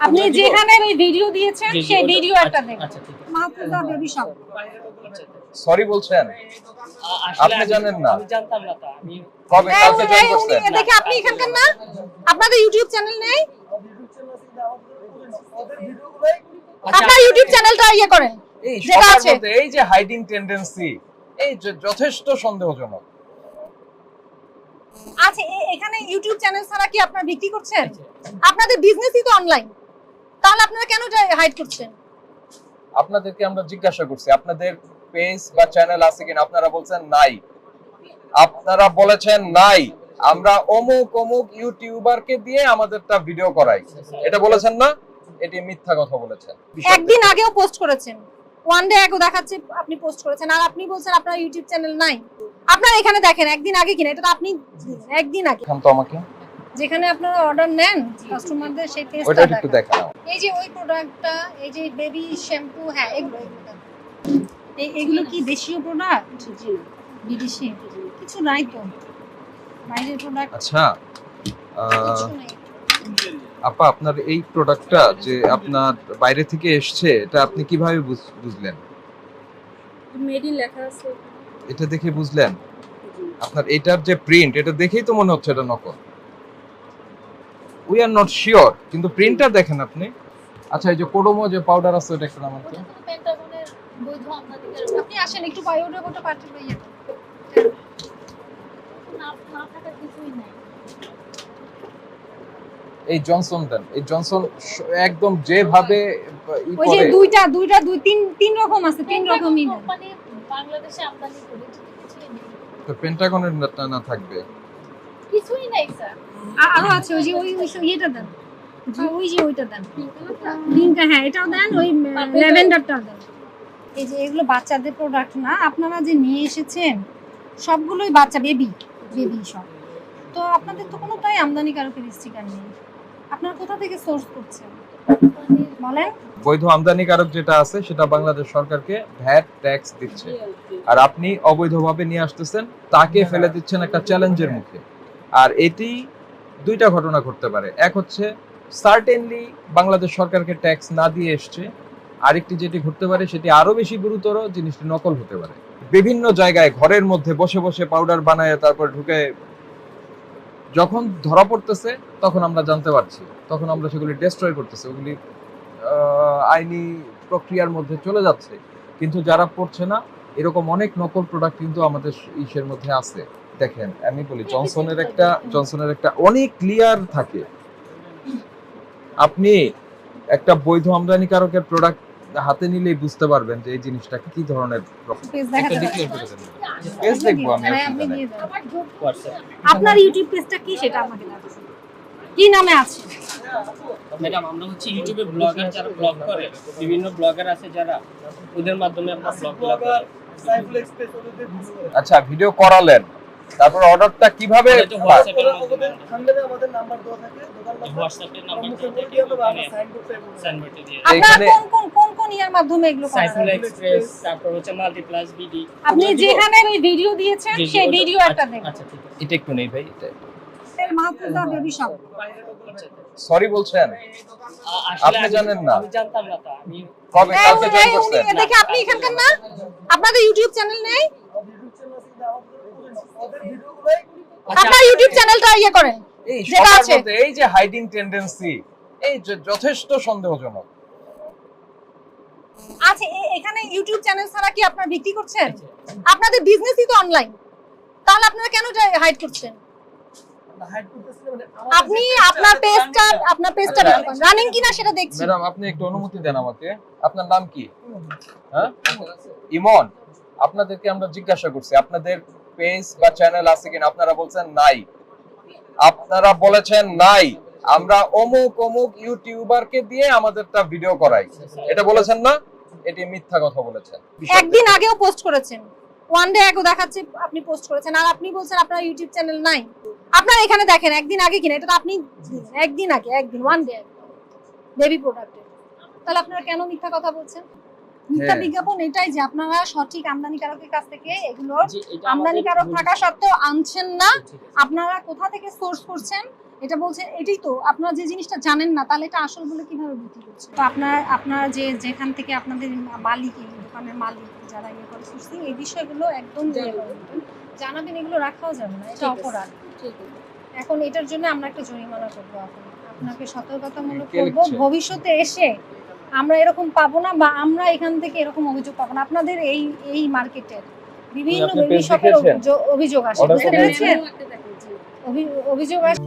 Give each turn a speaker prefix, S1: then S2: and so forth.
S1: আপনি যেখানে ওই ভিডিও দিয়েছেন সেই ভিডিও একটা
S2: আচ্ছা,
S1: দেখুন।
S2: আচ্ছা ঠিক আছে।
S1: মাহফুজা বেবি শপ
S3: সরি বলছেন? আপনি জানেন না?
S2: আমি জানতাম না তো আমি
S3: কবে কালকে জয়েন
S1: উনি
S3: করছেন?
S1: দেখে আপনি এখানকার না? আপনাদের ইউটিউব চ্যানেল নেই?
S2: আচ্ছা,
S1: আপনার ইউটিউব চ্যানেলটা ইয়ে করেন
S3: এই
S1: যেটা আছে।
S3: এই যে হাইডিং টেন্ডেন্সি এই যে যথেষ্ট সন্দেহজনক।
S1: আচ্ছা এখানে ইউটিউব চ্যানেল ছাড়া কি আপনারা বিক্রি করছেন? আপনাদের বিজনেসই তো অনলাইন তাহলে আপনারা কেন হাইড করছেন?
S3: আপনাদেরকে আমরা জিজ্ঞাসা করছি আপনাদের পেজ বা চ্যানেল আছে কিনা? আপনারা বলছেন নাই। আপনারা বলেছেন নাই। আমরা অমুক অমুক ইউটিউবারকে দিয়ে আমাদেরটা ভিডিও করাই। এটা বলেছেন না? এটি মিথ্যা কথা বলেছেন।
S1: একদিন আগেও পোস্ট করেছেন। ওয়ান ডে আগেও দেখাচ্ছে আপনি পোস্ট করেছেন। আর আপনি বলছেন আপনার ইউটিউব চ্যানেল নাই। আপনারা এখানে দেখেন একদিন আগে কিনা এটা তো আপনি একদিন আগে।
S3: তো আমাকে।
S1: যেখানে আপনারা অর্ডার নেন কাস্টমারদের সেই টেস্টটা
S3: একটু দেখান।
S1: এই যে ওই প্রোডাক্টটা এই যে বেবি শ্যাম্পু হ্যাঁ এগুলো এই এগুলো কি দেশীয় প্রোডাক্ট জি বিদেশি কিছু নাই তো। বাইরের প্রোডাক্ট
S3: আচ্ছা আপা আপনার এই প্রোডাক্টটা যে আপনার বাইরে থেকে এসছে এটা আপনি কীভাবে বুঝ- বুঝলেন?
S4: মেড ইন লেখা আছে।
S3: এটা দেখে বুঝলেন? আপনার এটার যে প্রিন্ট এটা দেখেই তো মনে হচ্ছে এটা নকল। উই আর নট শিওর কিন্তু প্রিন্টটা দেখেন আপনি। আচ্ছা এই যে কোডোমো যে পাউডার আছে ওটা একটু আমাকে
S1: আপনি আসেন একটু বায়োডা কোটা পাঠিয়ে লইয়া
S4: না না কিছুই নাই।
S3: এই জনসন দেন। এই জনসন একদম যেভাবে ই
S1: ওই যে দুইটা দুইটা দুই তিন তিন রকম আছে তিন রকমই। দেন।
S4: বাংলাদেশে আমদানি করে তো কিছুই নেই
S3: তো পেন্টাগনের না থাকবে।
S4: কিছুই নাই স্যার।
S1: আরও আছে ওই যে ওই ওই ইয়েটা দেন। ওই যে ওইটা দেন। পিঙ্কটা হ্যাঁ এটাও দেন ওই ল্যাভেন্ডারটাও দেন। এই যে এগুলো বাচ্চাদের প্রোডাক্ট না আপনারা যে নিয়ে এসেছেন সবগুলোই বাচ্চা বেবি বেবি সব। তো আপনাদের তো কোনোটাই আমদানিকারকের স্টিকার নেই। আপনারা কোথা থেকে সোর্স করছেন? বলেন।
S3: বৈধ আমদানিকারক যেটা আছে সেটা বাংলাদেশ সরকারকে ভ্যাট ট্যাক্স দিচ্ছে। আর আপনি অবৈধভাবে নিয়ে আসতেছেন তাকে ফেলে দিচ্ছেন একটা চ্যালেঞ্জের মুখে। আর এটি দুইটা ঘটনা ঘটতে পারে। এক হচ্ছে সার্টেনলি বাংলাদেশ সরকারকে ট্যাক্স না দিয়ে এসছে। আরেকটি যেটি ঘটতে পারে, সেটি আরও বেশি গুরুতর, জিনিসটি নকল হতে পারে। বিভিন্ন জায়গায় ঘরের মধ্যে বসে বসে পাউডার বানায় তারপর ঢুকে যখন ধরা পড়তেছে, তখন আমরা জানতে পারছি। তখন আমরা সেগুলি ডেস্ট্রয় করতেছি। ওগুলি আইনি প্রক্রিয়ার মধ্যে চলে যাচ্ছে। কিন্তু যারা পড়ছে না, এরকম অনেক নকল প্রোডাক্ট কিন্তু আমাদের ইসের মধ্যে আছে। দেখেন আমি বলি জনসনের একটা জনসনের একটা অনেক ক্লিয়ার থাকে। আপনি একটা বৈধ আমদানিকারকের প্রোডাক্ট হাতে নিলেই বুঝতে পারবেন যে এই জিনিসটা কি ধরনের
S1: পেজ
S3: দেখব আমি
S1: হ্যাঁ, আপনার ইউটিউব পেজটা কি সেটা আমাকে কি নামে আছে?
S2: ম্যাডাম আমরা হচ্ছে ইউটিউবে ব্লগার যারা ব্লগ করে বিভিন্ন ব্লগার আছে যারা ওদের মাধ্যমে আমরা করি।
S3: আচ্ছা ভিডিও করালেন। তারপর অর্ডারটা কীভাবে
S1: আপনি যেখানে ওই ভিডিও দিয়েছেন সেই ভিডিও একটা
S2: আচ্ছা,
S1: দেখুন।
S2: আচ্ছা ঠিক আছে। এটা একটু নেই ভাই এটা
S1: মাহফুজা বেবি শপ
S3: সরি বলছেন? আপনি জানেন না?
S2: আমি জানতাম না তো আমি
S3: কবে
S1: এই,
S3: কালকে জয়েন
S1: এই,
S3: করছেন?
S1: দেখে আপনি এখানকার না? আপনাদের ইউটিউব চ্যানেল নেই? আপনার ইউটিউব চ্যানেলটা ইয়ে করেন যেটা আছে।
S3: এই যে হাইডিং টেন্ডেন্সি এই যথেষ্ট সন্দেহজনক।
S1: আচ্ছা এখানে ইউটিউব চ্যানেল ছাড়া কি আপনারা বিক্রি করছেন? আপনাদের বিজনেসই তো অনলাইন তাহলে আপনারা কেন হাইড করছেন? আপনি আপনার পেজটা আপনার পেজটা
S3: আচ্ছা।
S1: রানিং কিনা সেটা দেখছি।
S3: ম্যাডাম আপনি একটু অনুমতি দেন আমাকে। আপনার নাম কি? হ্যাঁ? ইমন আপনাদেরকে আমরা জিজ্ঞাসা করছি আপনাদের পেজ বা চ্যানেল আছে কিনা? আপনারা বলছেন নাই। আপনারা বলেছেন নাই। আমরা অমুক অমুক ইউটিউবারকে দিয়ে আমাদেরটা ভিডিও করাই। এটা বলেছেন না? এটি মিথ্যা কথা বলেছেন।
S1: একদিন আগেও পোস্ট করেছেন। ওয়ান ডে আগেও দেখাচ্ছে আপনি পোস্ট করেছেন। আর আপনি বলছেন আপনার ইউটিউব চ্যানেল নাই। আপনার এখানে দেখেন একদিন আগে কিনা এটা তো আপনি একদিন আগে একদিন ওয়ান ডে বেবি প্রোডাক্টের তাহলে আপনারা কেন মিথ্যা কথা বলছেন? মিথ্যা
S3: হ্যাঁ।
S1: বিজ্ঞাপন এটাই যে আপনারা সঠিক আমদানিকারকের কাছ থেকে এগুলোর আমদানিকারক থাকা সত্ত্বেও আনছেন না। আপনারা কোথা থেকে সোর্স করছেন? এটা বলছে এটাই তো আপনারা যে জিনিসটা জানেন না তাহলে এটা আসল বলে কীভাবে বিক্রি করছে তো আপনার আপনার যে যেখান থেকে আপনাদের মালিক এই দোকানের মালিক যারা ইয়ে করে সুস্থি এই বিষয়গুলো একদম জানাবেন এগুলো রাখাও যাবে না এটা অপরাধ। এখন এটার জন্য আমরা একটা জরিমানা করব আপনাকে সতর্কতামূলক করব ভবিষ্যতে এসে আমরা এরকম পাবো না বা আমরা এখান থেকে এরকম অভিযোগ পাবো না। আপনাদের এই এই মার্কেটের বিভিন্ন শপের অভিযোগ আসে। বুঝতে পেরেছেন? অভি- অভিযোগ আসে।